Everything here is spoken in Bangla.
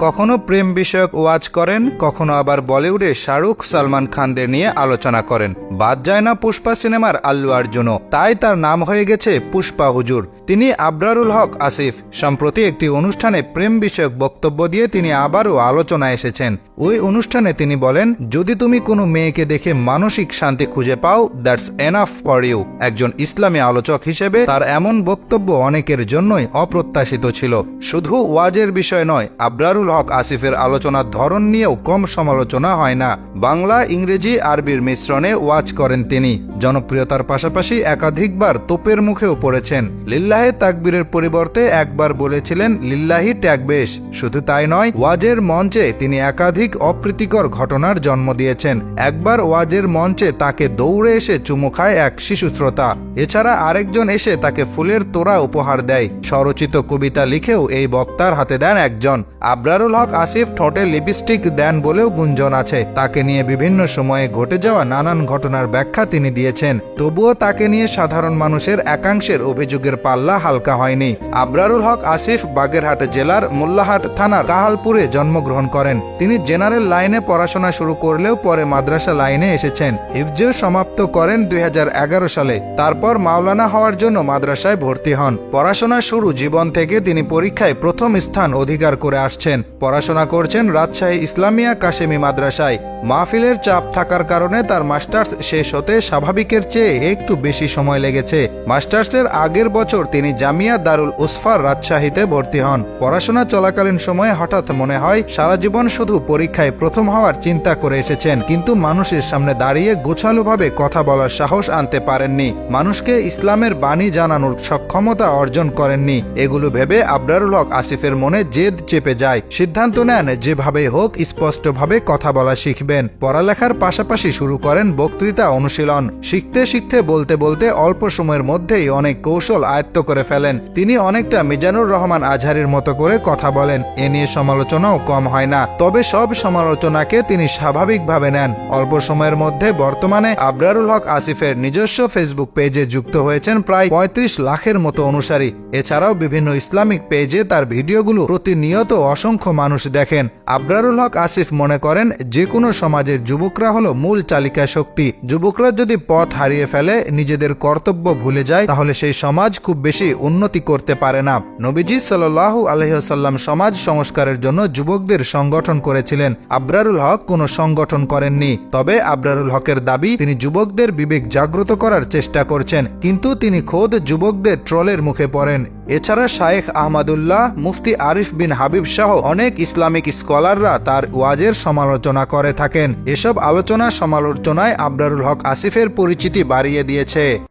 কখনো প্রেম বিষয়ক ওয়াজ করেন, কখনো আবার বলিউডে শাহরুখ সালমান খানদের নিয়ে আলোচনা করেন। বাদ যায় না পুষ্পা সিনেমার আল্লু আর্জুনও। তাই তার নাম হয়ে গেছে পুষ্পা হুজুর। তিনি আবরারুল হক আসিফ। সম্প্রতি একটি অনুষ্ঠানে প্রেম বিষয়ক বক্তব্য দিয়ে তিনি আবারও আলোচনায় এসেছেন। ওই অনুষ্ঠানে তিনি বলেন, যদি তুমি কোনো মেয়েকে দেখে মানসিক শান্তি খুঁজে পাও, দ্যাটস এনাফ ফর ইউ। একজন ইসলামী আলোচক হিসেবে তার এমন বক্তব্য অনেকের জন্যই অপ্রত্যাশিত ছিল। শুধু ওয়াজের বিষয় নয়, আবরারুল হক আসিফের আলোচনার ধরন নিয়েও কম সমালোচনা হয় না। বাংলা, ইংরেজি, আরবির মিশ্রণে ওয়াজ করেন তিনি। জনপ্রিয়তার পাশাপাশি একাধিকবার তোপের মুখেও পড়েছেন। লিল্লাহে তাকবীরের পরিবর্তে একবার বলেছিলেন, লিল্লাহি ট্যাগবেশ শুধু তাই নয়, ওয়াজের মঞ্চে তিনি একাধিক অপ্রীতিকর ঘটনার জন্ম দিয়েছেন। একবার ওয়াজের মঞ্চে তাকে দৌড়ে এসে চুমু খায় এক শিশু শ্রোতা। এছাড়া আরেকজন এসে তাকে ফুলের তোড়া উপহার দেয়। স্বরচিত কবিতা লিখেও এই বক্তার হাতে দেন একজন। আবরারুল হক আসিফ ঠোঁটে লিপস্টিক দেন বলেও গুঞ্জন আছে। তাকে নিয়ে বিভিন্ন সময়ে ঘটে যাওয়া নানান ঘটনার ব্যাখ্যা তিনি দিয়েছেন। তবুও তাকে নিয়ে সাধারণ মানুষের একাংশের অভিযোগের পাল্লা হালকা হয়নি। আবরারুল হক আসিফ বাগেরহাট জেলার মোল্লাহাট থানার কাহালপুরে জন্মগ্রহণ করেন। তিনি জেনারেল লাইনে পড়াশোনা শুরু করলেও পরে মাদ্রাসা লাইনে এসেছেন। হিফজেও সমাপ্ত করেন দুই হাজার এগারো সালে। তারপর মাওলানা হওয়ার জন্য মাদ্রাসায় ভর্তি হন। পড়াশোনা শুরু জীবন থেকে তিনি পরীক্ষায় প্রথম স্থান অধিকার করে আসছেন। পড়াশোনা করছেন রাজশাহী ইসলামিয়া কাশেমি মাদ্রাসায়। মাহফিলের চাপ থাকার কারণে তার মাস্টার্স শেষ হতে স্বাভাবিকের চেয়ে একটু বেশি সময় লেগেছে। মাস্টার্সের আগের বছর তিনি জামিয়া দারুল উসফার রাজশাহীতে ভর্তি হন। পড়াশোনা চলাকালীন সময়ে হঠাৎ মনে হয়, সারা জীবন শুধু পরীক্ষায় প্রথম হওয়ার চিন্তা করে এসেছেন, কিন্তু মানুষের সামনে দাঁড়িয়ে গোছালোভাবে কথা বলার সাহস আনতে পারেননি। মানুষকে ইসলামের বাণী জানানোর সক্ষমতা অর্জন করেননি। এগুলো ভেবে আবরারুল হক আসিফের মনে জেদ চেপে যায়। সিদ্ধান্ত নেন যেভাবে হোক স্পষ্টভাবে কথা বলা শিখবেন। পড়ালেখার পাশাপাশি শুরু করেন বক্তৃতা অনুশীলন। শিখতে শিখতে বলতে বলতে অল্প সময়ের মধ্যেই অনেক কৌশল আয়ত্ত করে ফেলেন। তিনি অনেকটা মিজানুর রহমান আজহারির মতো করে কথা বলেন। এ নিয়ে সমালোচনাও কম হয় না। তবে সব সমালোচনাকে তিনি স্বাভাবিকভাবে নেন। অল্প সময়ের মধ্যে বর্তমানে আবরারুল হক আসিফের নিজস্ব ফেসবুক পেজে যুক্ত হয়েছেন প্রায় পঁয়ত্রিশ লাখের মতো অনুসারী। এছাড়াও বিভিন্ন ইসলামিক পেজে তার ভিডিওগুলো প্রতিনিয়ত অসংখ্য মানুষ দেখেন। আবরারুল হক আসিফ মনে করেন যে কোনো সমাজের যুবকরা হলো মূল চালিকা শক্তি। যুবকরা যদি পথ হারিয়ে ফেলে, নিজেদের কর্তব্য ভুলে যায়, তাহলে সেই সমাজ খুব বেশি উন্নতি করতে পারে না। নবীজি সাল্লাহু আলহিহাল্লাম সমাজ সংস্কারের জন্য যুবকদের সংগঠন করেছিলেন। আবরারুল হক কোনো সংগঠন করেননি। তবে আবরারুল হকের দাবি, তিনি যুবকদের বিবেক জাগ্রত করার চেষ্টা করছেন। কিন্তু তিনি খোদ যুবকদের ট্রলের মুখে পড়েন। এছাড়া শায়েখ আহমদুল্লাহ, মুফতি আরিফ বিন হাবিব সহ অনেক ইসলামিক স্কলাররা তার ওয়াজের সমালোচনা করে থাকেন। এসব আলোচনা সমালোচনায় আবদারুল হক আসিফের পরিচিতি বাড়িয়ে দিয়েছে।